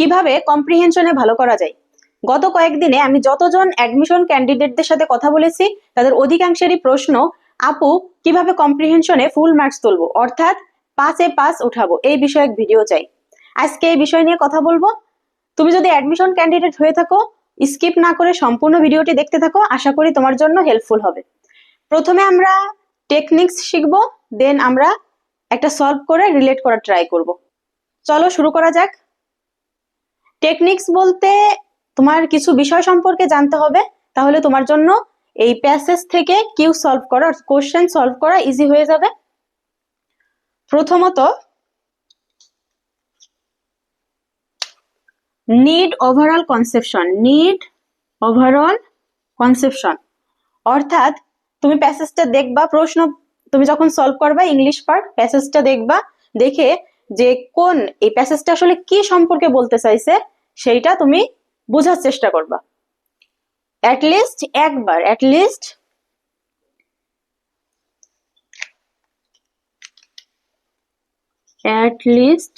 কীভাবে কম্প্রিহেনশনে ভালো করা যায়? গত কয়েকদিনে আমি যতজন অ্যাডমিশন ক্যান্ডিডেটদের সাথে কথা বলেছি, তাদের অধিকাংশেরই প্রশ্ন, আপু, কীভাবে কম্প্রিহেনশনে ফুল মার্কস তুলবো? অর্থাৎ পাঁচে পাস উঠাবো? এই বিষয়ে এক ভিডিও চাই। আজকে এই বিষয় নিয়ে কথা বলব। তুমি যদি অ্যাডমিশন ক্যান্ডিডেট হয়ে থাকো স্কিপ না করে সম্পূর্ণ ভিডিওটি দেখতে থাকো, আশা করি তোমার জন্য হেল্পফুল হবে। প্রথমে আমরা টেকনিক্স শিখব দেন আমরা একটা সলভ করে রিলেট করার ট্রাই করব। চলো শুরু করা যাক। টেকনিক্স বলতে তোমার কিছু বিষয় সম্পর্কে জানতে হবে, তাহলে তোমার জন্য এই প্যাসেজ থেকে কিউ সলভ করা কোশ্চেন সলভ করা ইজি হয়ে যাবে। প্রথমত need overall conception need overall conception অর্থাৎ তুমি প্যাসেজটা দেখবা, প্রশ্ন, তুমি যখন সলভ করবা ইংলিশ পার্ট প্যাসেজটা দেখবা, দেখে যে কোন এই প্যাসেজটা আসলে কি সম্পর্কে বলতে চাইছে, সেইটা তুমি বোঝার চেষ্টা করবা। অ্যাটলিস্ট একবার অ্যাটলিস্ট অ্যাটলিস্ট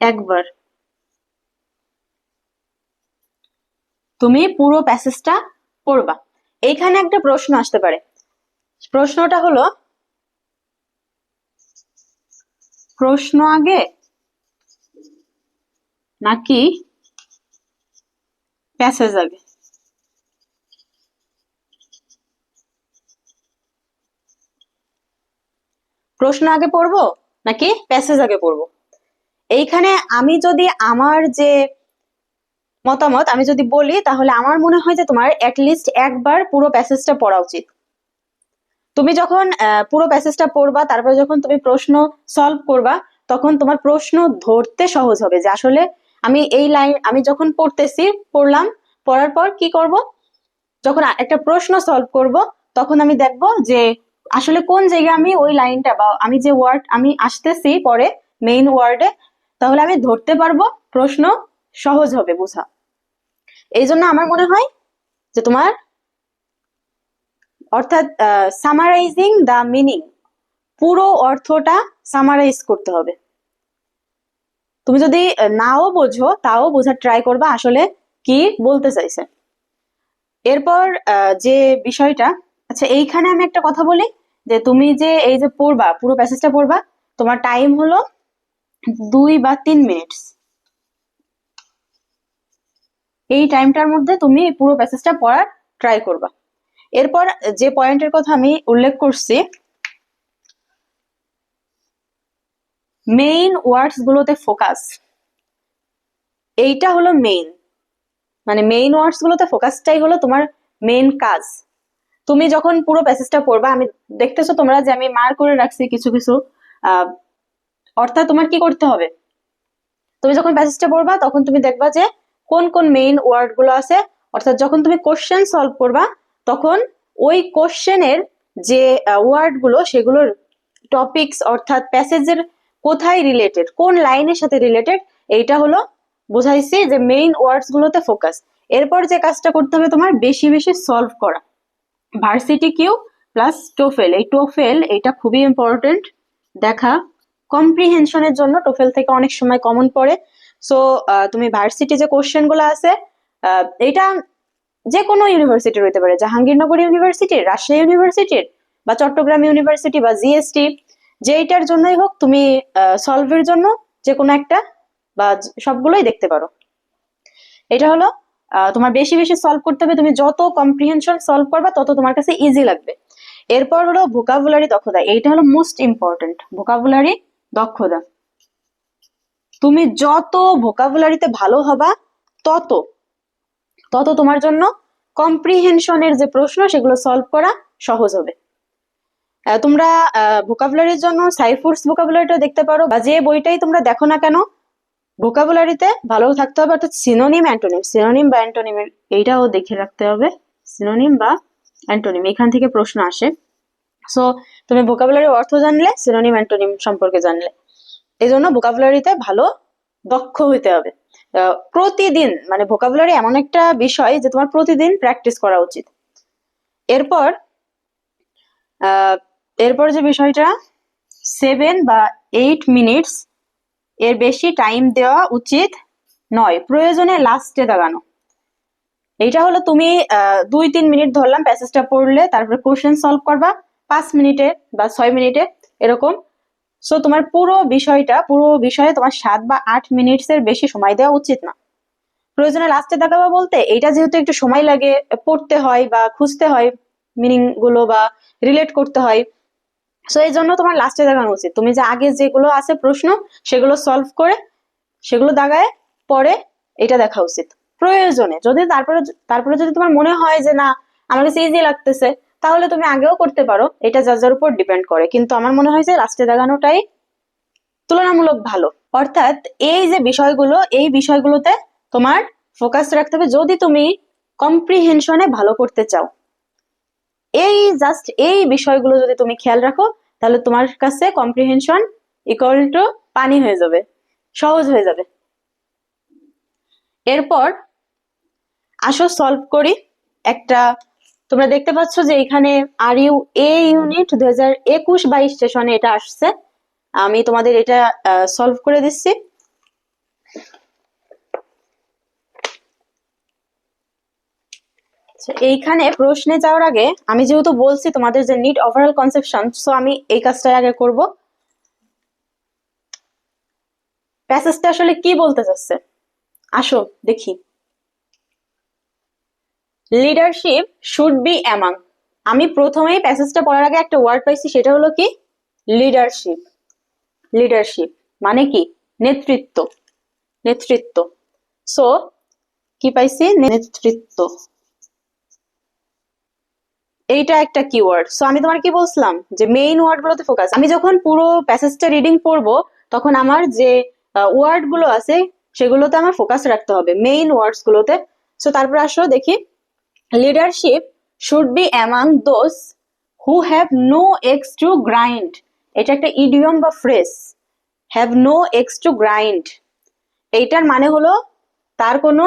একবার। তুমি পুরো প্যাসেজটা পড়বা। এইখানে একটা প্রশ্ন আসতে পারে। প্রশ্নটা হলো প্রশ্ন আগে? নাকি প্যাসেজ আগে? প্রশ্ন আগে পড়ব নাকি প্যাসেজ আগে পড়ব? এইখানে আমি যদি আমার যে মতামত, আমি যদি বলি, তাহলে আমার মনে হয় যে তোমার অ্যাটলিস্ট একবার পুরো প্যাসেজটা পড়া উচিত। তুমি যখন পুরো প্যাসেজটা পড়বা, তারপরে যখন তুমি প্রশ্ন সলভ করবা, তখন তোমার প্রশ্ন ধরতে সহজ হবে যে আসলে আমি এই লাইন আমি যখন পড়তেছি, পড়লাম, পড়ার পর কি করব? যখন একটা প্রশ্ন সলভ করব, তখন আমি দেখব যে আসলে কোন জায়গায় আমি ওই লাইনটা বা আমি যে ওয়ার্ড আমি আসতেছি পরে মেইন ওয়ার্ডে তাহলে আমি ধরতে পারব, প্রশ্ন সহজ হবে বোঝা। এই জন্য আমার মনে হয় যে তোমার অর্থাৎ সামারাইজিং দ্য মিনিং পুরো অর্থটা সামারাইজ করতে হবে। তুমি যদি নাও বোঝো, তাও বোঝার ট্রাই করবা, আসলে কি বলতে চাইছে। এরপর যে বিষয়টা আচ্ছা এইখানে আমি একটা কথা বলি, যে তুমি যে এই যে পড়বা, পুরো প্যাসেজটা পড়বা, তোমার টাইম হলো দুই বা তিন মিনিটস এই টাইমটার মধ্যে তুমি পুরো প্যাসেজটা পড়ার ট্রাই করবা। এরপর যে পয়েন্টের কথা আমি উল্লেখ করছি মেইন ওয়ার্ডস গুলোতে ফোকাস এইটা হলো মেইন মানে মেইন ওয়ার্ডস গুলোতে ফোকাসটাই হলো তোমার মেইন কাজ। তুমি যখন পুরো প্যাসেজটা পড়বা, আমি, দেখতেছো তোমরা যে আমি মার করে রাখছি কিছু কিছু অর্থাৎ তোমার কি করতে হবে? তুমি যখন প্যাসেজটা পড়বা, তখন তুমি দেখবা যে কোন কোন মেইন ওয়ার্ডগুলো আছে, অর্থাৎ যখন তুমি কোশ্চেন সলভ করবা তখন ওই কোশ্চেনের যে ওয়ার্ডগুলো সেগুলোর টপিকস অর্থাৎ প্যাসেজের কোথায় রিলেটেড কোন লাইনের সাথে রিলেটেড এইটা হলো বুঝাইছি যে মেইন ওয়ার্ডস গুলোতে ফোকাস এরপর যে কাজটা করতে হবে তোমার বেশি বেশি সলভ করা। ভার্সিটি কিউ প্লাস টোফেল এই টোফেল এটা খুবই ইম্পর্টেন্ট দেখা কম্প্রিহেনশনের জন্য টোফেল থেকে অনেক সময় কমন পড়ে। সো তুমি ভার্সিটি যে কোশ্চেনগুলো আছে এটা যে কোনো ইউনিভার্সিটির হতে পারে, জাহাঙ্গীরনগর ইউনিভার্সিটির রাজশাহী ইউনিভার্সিটির বা চট্টগ্রাম ইউনিভার্সিটি বা জিএসটি যেইটার জন্যই হোক তুমি সলভের জন্য যে কোনো একটা বা সবগুলোই দেখতে পারো। এটা হলো তোমার বেশি বেশি সলভ করতে হবে, তুমি যত কম্প্রিহেনশন সলভ করবা, তত তোমার কাছে ইজি লাগবে। এরপর হলো ভোকাবুলারি দক্ষতা, এইটা হলো মোস্ট ইম্পর্টেন্ট ভোকাবুলারি দক্ষতা। তুমি যত ভোকাবুলারিতে ভালো হবা, তত তত তোমার জন্য কম্প্রিহেনশনের যে প্রশ্ন, সেগুলো সলভ করা সহজ হবে। তোমরা ভোকাবুলারির জন্য সাইফুডস ভোকাবুলারিটা দেখতে পারো, বা যে বইটাই তোমরা দেখো না কেন ভোকাবুলারিতে ভালো থাকতে হবে, অর্থাৎ সিনোনিম অ্যান্টোনিম সিনোনিম বা অ্যান্টোনিম এইটাও দেখে রাখতে হবে। সিনোনিম বা অ্যান্টোনিম এখান থেকে প্রশ্ন আসে। সো তুমি ভোকাবুলারির অর্থ জানলে সিনোনিম অ্যান্টোনিম সম্পর্কে জানলে। এই জন্য ভোকাবুলারিতে ভালো দক্ষ হইতে হবে। প্রতিদিন মানে ভোকাবুলারি এমন একটা বিষয় যে তোমার প্রতিদিন প্র্যাকটিস করা উচিত। এরপর এরপর যে বিষয়টা সেভেন বা এইট মিনিটস এর বেশি টাইম দেওয়া উচিত নয়। প্রয়োজনে লাস্টে দাগানো এইটা হলো তুমি দুই তিন মিনিট ধরলাম প্যাসেজটা পড়লে, তারপরে কোশ্চেন সলভ করবা, পাঁচ মিনিটে বা ছয় মিনিটে এরকম সো তোমার পুরো বিষয়টা, পুরো বিষয়ে তোমার সাত বা আট মিনিটস এর বেশি সময় দেওয়া উচিত না। প্রয়োজনে লাস্টে দেখাবা বলতে এইটা যেহেতু একটু সময় লাগে, পড়তে হয় বা খুঁজতে হয় মিনিংগুলো বা রিলেট করতে হয়। সো এই জন্য তোমার লাস্টে দেখানো উচিত। তুমি যে আগে যেগুলো আছে প্রশ্ন, সেগুলো সলভ করে, সেগুলো দাগায়, পরে এটা দেখা উচিত। প্রয়োজনে, যদি তারপরে তারপরে যদি তোমার মনে হয় যে না আমার কাছে ইজি লাগতেছে তাহলে তুমি আগেও করতে পারো। এটা যার যার উপর ডিপেন্ড করে। কিন্তু আমার মনে হয় যে লাস্টে দাগানোটাই তুলনামূলক ভালো। অর্থাৎ এই যে বিষয়গুলো, এই বিষয়গুলোতে তোমার ফোকাস রাখতে হবে। যদি তুমি কম্প্রিহেনশনে ভালো করতে চাও, এই জাস্ট এই বিষয়গুলো যদি তুমি খেয়াল রাখো, তাহলে তোমার কাছে কম্প্রিহেনশন ইকুয়াল টু পানি হয়ে যাবে, সহজ হয়ে যাবে। এরপর আসো সলভ করি একটা তোমরা দেখতে পাচ্ছ যে এখানে আর ইউ এ ইউনিট দুই হাজার একুশ বাইশ সেশনে এটা আসছে। আমি তোমাদের এটা সলভ করে দিচ্ছি। আচ্ছা, এইখানে প্রশ্নে যাওয়ার আগে আমি যেহেতু বলছি তোমাদের যে নিট ওভারঅল কনসেপশন সো আমি এই কাজটাই আগে করব। প্যাসেজটা আসলে কি বলতে চাচ্ছে? আসো দেখি। লিডারশিপ শুড বি অ্যামাং আমি প্রথমেই প্যাসেজটা পড়ার আগে একটা ওয়ার্ড পাইছি, সেটা হলো কি? লিডারশিপ লিডারশিপ মানে কি? নেতৃত্ব। নেতৃত্ব। সো কি পাইছি? নেতৃত্ব। এইটা একটা কিওয়ার্ড সো আমি তোমার কি বলছিলাম? যে মেইন ওয়ার্ড গুলোতে ফোকাস আমি যখন পুরো প্যাসেজটা রিডিং পড়ব, তখন আমার যে ওয়ার্ডগুলো আছে, সেগুলোতে আমার ফোকাস রাখতে হবে। মেইন ওয়ার্ডস গুলোতে। সো তারপর আসো দেখি। Leadership should be among those who have no axe to grind এটা একটা ইডিয়ম বা phrase have no axe to grind এইটার মানে হলো তার কোনো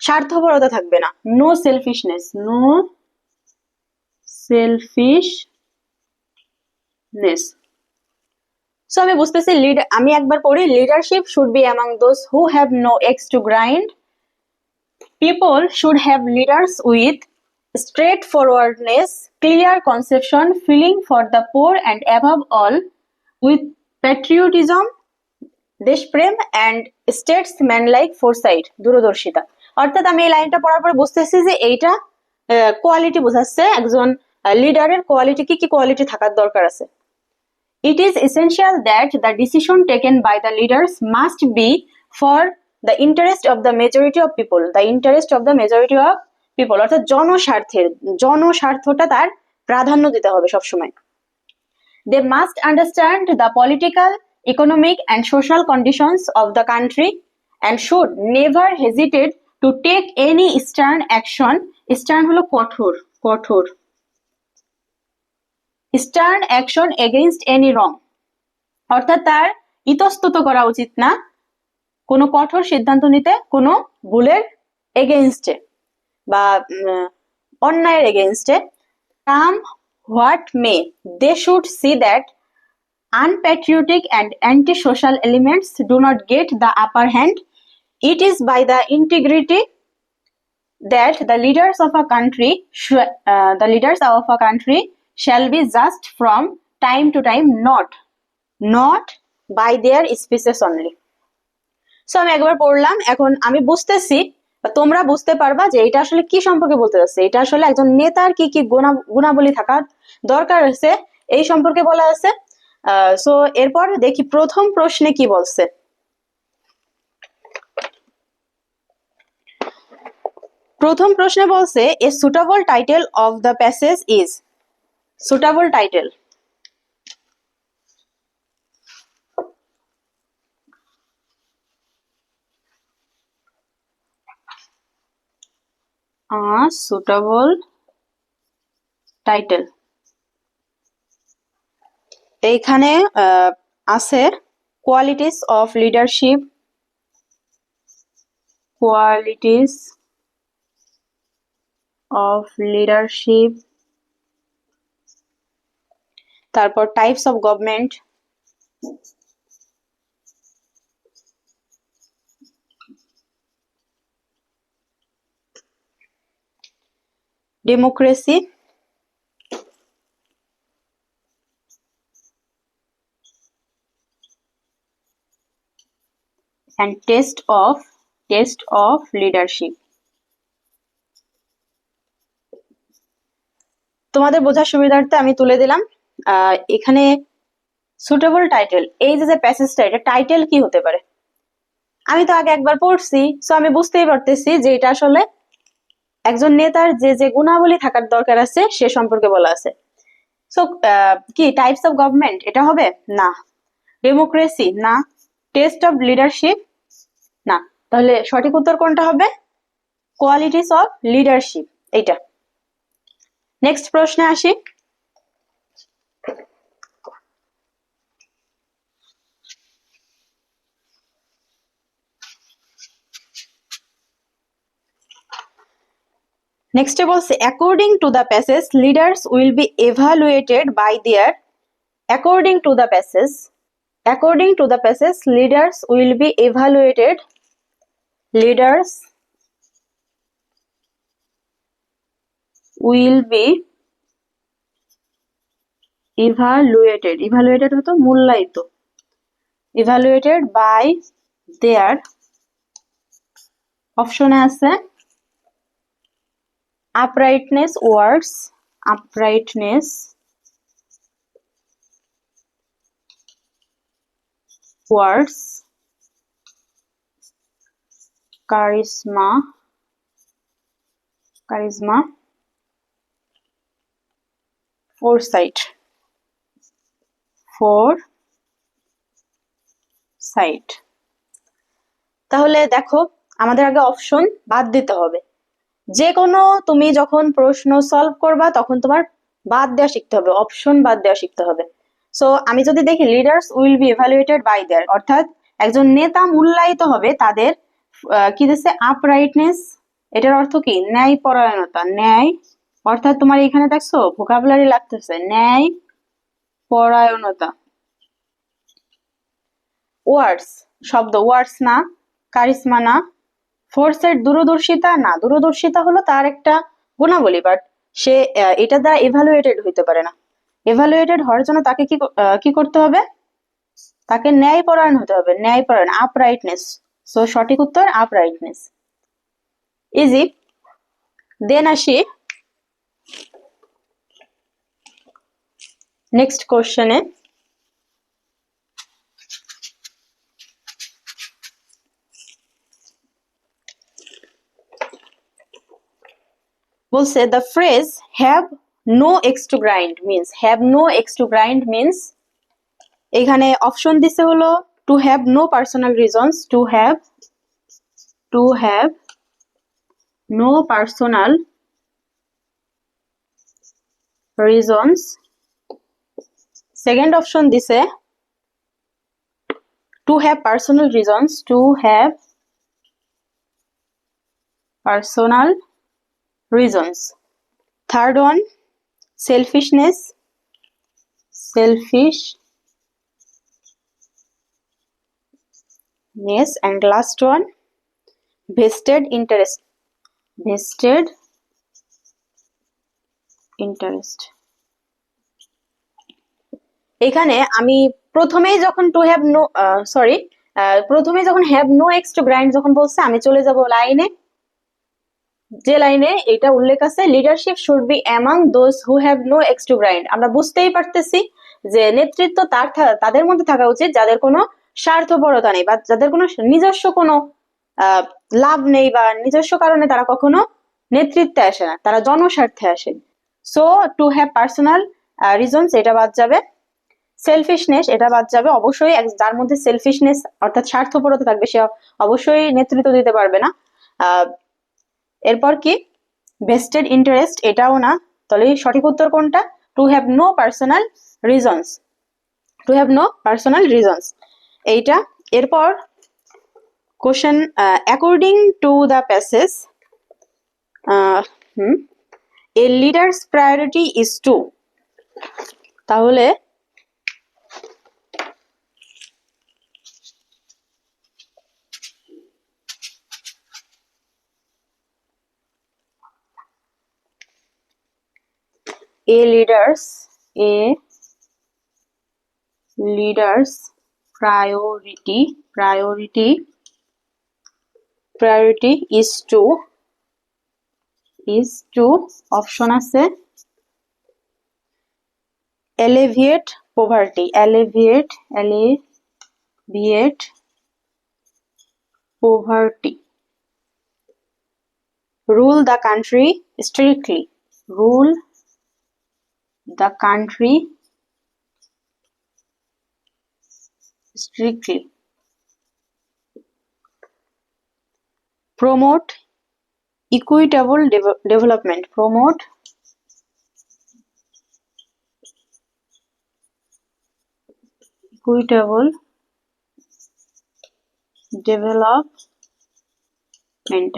স্বার্থপরতা থাকবে না। No selfishness no selfishness so আমি বুঝতেছি লিড আমি একবার পড়ি leadership should be among those who have no axe to grind should have leaders with straightforwardness clear conception feeling for the poor and above all with patriotism দেশপ্রেম and statesman like foresight দূরদর্শিতা। অর্থাৎ আমি এই লাইনটা পড়ার পরে বুঝতেছি যে এইটা কোয়ালিটি বোঝাচ্ছে একজন লিডারের কোয়ালিটি কি কি কোয়ালিটি থাকার দরকার আছে। It is essential that the decision taken by the leaders must be for the interest of the majority of people the interest of the majority of people অর্থাৎ জনস্বার্থের, জনস্বার্থটা তার প্রাধান্য দিতে হবে সবসময়। They must understand the political economic and social conditions of the country and should never hesitated to take any stern action stern হলো কঠোর কঠোর। Stern action against any wrong অর্থাৎ তার ইতস্তত করা উচিত না। কোনো কঠোর সিদ্ধান্ত নিতে কোনো ভুলের এগেনস্টে বা অন্যায়ের এগেনস্টে come what may they should see that unpatriotic and anti social elements do not get the upper hand it is by the integrity that the leaders of a country the leaders of a country shall be judged from time to time not not by their speeches only so আমি একবার পড়লাম, এখন আমি বুঝতেছি, তোমরা বুঝতে পারবা যে এটা আসলে কি সম্পর্কে বলতে যাচ্ছে। এটা আসলে একজন নেতার কি কি গুণা, গুণাবলী থাকার দরকার আছে, এই সম্পর্কে বলা আছে। সো এরপর দেখি প্রথম প্রশ্নে কি বলছে। প্রথম প্রশ্নে বলছে a suitable title of the passage is suitable title a suitable title. এইখানে আছে qualities of leadership qualities of leadership তারপর types of government democracy and test of test of leadership. তোমাদের বোঝার সুবিধার্থে আমি তুলে দিলাম। এখানে সুটেবল টাইটেল এই যে যে প্যাসেজটা এটা টাইটেল কি হতে পারে? আমি তো আগে একবার পড়ছি সো আমি বুঝতেই পারতেছি যে এটা আসলে একজন নেতার যে যে গুণাবলী থাকার দরকার আছে, সে সম্পর্কে বলা আছে। সো কি টাইপস অফ গভর্নমেন্ট এটা হবে? না। ডেমোক্রেসি না। টেস্ট অফ লিডারশিপ না। তাহলে সঠিক উত্তর কোনটা হবে? কোয়ালিটিস অফ লিডারশিপ এইটা। নেক্সট প্রশ্নে আসি। নেক্সট বলছে according to the passage leaders will be evaluated by their according to the passage according to the passage leaders will be evaluated leaders will be evaluated evaluated হতো মূল্যায়িত evaluated by their অপশনে আছে uprightness words uprightness words charisma charisma foresight fore sight তাহলে দেখো, আমাদের আগে option বাদ দিতে হবে। যে কোনো তুমি যখন প্রশ্ন সলভ করবা, তখন তোমার বাদ দেওয়া শিখতে হবে অপশন বাদ দেওয়া শিখতে হবে। সো আমি যদি দেখি leaders will be evaluated by their অর্থাৎ একজন নেতা মূল্যায়িত হবে তাদের কি দিচ্ছে আপরাইটনেস এটার অর্থ কি? ন্যায় পরায়ণতা ন্যায়, অর্থাৎ তোমার এখানে দেখছ ভোকাবুলারি লাগতেছে, ন্যায় পরায়ণতা। ওয়ার্ডস শব্দ ওয়ার্ডস না, কারিশমা না ফোর্সের দূরদর্শিতা না, দূরদর্শিতা হলো তার একটা গুণাবলী বাট সে এটা দ্বারা এভালুয়েটেড হইতে পারে না। এভালুয়েটেড হওয়ার জন্য তাকে কি কি করতে হবে? তাকে ন্যায়পরায়ণ হতে হবে, ন্যায়পরায়ণ আপরাইটনেস সো সঠিক উত্তর আপরাইটনেস ইজি দেন আসি। নেক্সট কোশ্চেনে বলছে the phrase have no axe to grind means have no axe to grind means এখানে অপশন দিছে হলো to have no personal reasons to have to have no personal reasons second option দিছে to have personal reasons to have personal reasons. Third one, selfishness. Selfishness. And last one, vested interest. Vested interest. এখানে আমি প্রথমেই যখন to have no sorry প্রথমে যখন have no axe to grind যখন বলছে আমি চলে যাব লাইনে যে লাইনে এটা উল্লেখ আছে leadership should be among those who have no axe to grind আমরা বুঝতেই পারতেছি যে নেতৃত্ব তার তাদের মধ্যে থাকা উচিত, যাদের কোনো স্বার্থপরতা নেই বা যাদের কোনো নিজস্ব কোনো লাভ নেই বা নিজস্ব কারণে তারা কখনো নেতৃত্বে আসে না, তারা জনস্বার্থে আসে। So to have personal reasons এটা বাদ যাবে। সেলফিশনেস এটা বাদ যাবে। অবশ্যই যার মধ্যে সেলফিশনেস অর্থাৎ স্বার্থপরতা থাকবে, সে অবশ্যই নেতৃত্ব দিতে পারবে না। এরপর কি? ভেস্টেড ইন্টারেস্ট এটাও না। তাহলে সঠিক উত্তর কোনটা? To have no personal reasons to have no personal reasons এইটা। এরপর question according to the passage hmm a leader's priority is to তাহলে a leader's a leader's priority priority priority is to is to option আছে। Alleviate poverty alleviate alleviate poverty rule the country strictly rule the country strictly. Promote equitable de development. Promote equitable development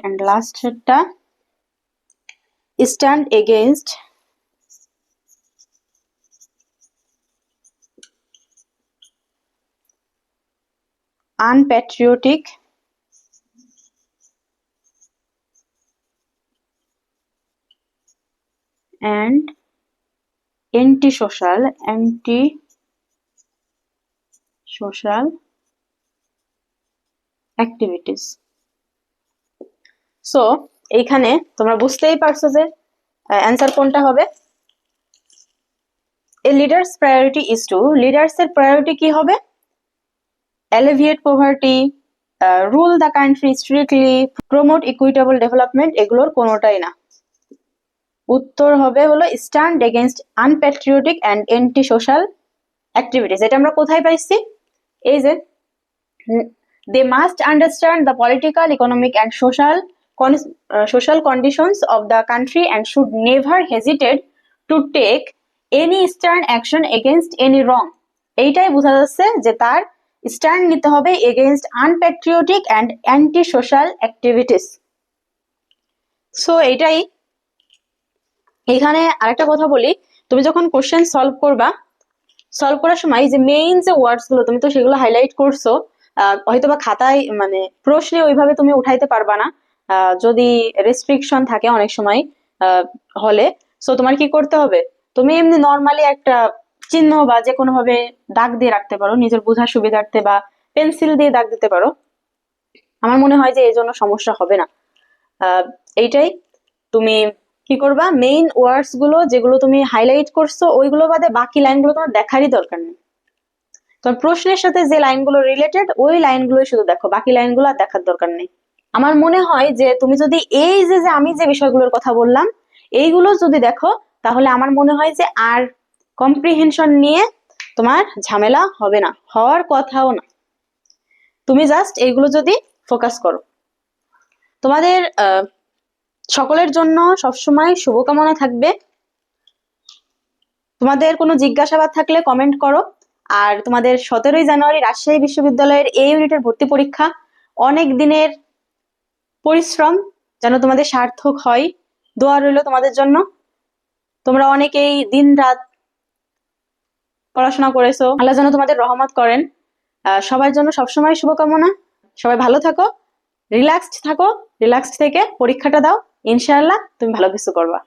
and last stand against unpatriotic, and anti-social anti-social activities so এইখানে তোমরা বুঝতেই পারছ যে answer কোনটা হবে? A leader's priority is to leader's এর priority কি হবে? Alleviate poverty rule the country strictly promote equitable development এগুলোর কোনোটাই না। উত্তর হবে হলো stand against unpatriotic and anti social activities এটা আমরা কোথায় পাইছি? এই যে they must understand the political economic and social social conditions of the country and should never hesitated to take any stern action against any wrong এইটাই বোঝা যাচ্ছে যে তার স্ট্যান্ড নিতে হবে against unpatriotic and anti social activities so এইটাই। এখানে আরেকটা কথা বলি। তুমি যখন কোশ্চেন সলভ করবা সলভ করার সময় যে মেইন যে ওয়ার্ডসগুলো তুমি তো সেগুলো হাইলাইট করছ হয়তো বা খাতায় মানে প্রশ্নে ওইভাবে তুমি উঠাইতে পারবা না। যদি রেস্ট্রিকশন থাকে অনেক সময় হলে। সো তোমার কি করতে হবে? তুমি এমনি নর্মালি একটা চিহ্ন বা যে কোনো ভাবে দাগ দিয়ে রাখতে পারো, নিজের বোঝার সুবিধার্থে বা পেন্সিল দিয়ে দাগ দিতে পারো, আমার মনে হয় যে এই জন্য সমস্যা হবে না। এইটাই। তুমি কি করবা? মেইন ওয়ার্ডসগুলো যেগুলো তুমি হাইলাইট করছ, ওইগুলো বাদে বাকি লাইনগুলো তোমার দেখারই দরকার নেই। তোমার প্রশ্নের সাথে যে লাইনগুলো রিলেটেড ওই লাইনগুলো শুধু দেখো, বাকি লাইনগুলো আর দেখার দরকার নেই। আমার মনে হয় যে তুমি যদি এই যে যে আমি যে বিষয়গুলোর কথা বললাম, এইগুলো যদি দেখো, তাহলে আমার মনে হয় যে আর কম্প্রিহেনশন নিয়ে তোমার ঝামেলা হবে না, হওয়ার কথাও না। তুমি জাস্ট এইগুলো যদি ফোকাস করো। তোমাদের সকলের জন্য সবসময় শুভকামনা থাকবে। তোমাদের কোনো জিজ্ঞাসাবাদ থাকলে কমেন্ট করো। আর তোমাদের সতেরোই জানুয়ারি রাজশাহী বিশ্ববিদ্যালয়ের এই ইউনিটের ভর্তি পরীক্ষা। অনেক দিনের পরিশ্রম যেন তোমাদের সার্থক হয়। দোয়া রইল তোমাদের জন্য। তোমরা অনেকেই দিন রাত পড়াশোনা করেছ। আল্লাহ যেন তোমাদের রহমত করেন। সবার জন্য সবসময় শুভকামনা। সবাই ভালো থাকো রিল্যাক্সড থাকো রিল্যাক্সড থেকে পরীক্ষাটা দাও। ইনশাআল্লাহ তুমি ভালো কিছু করবা।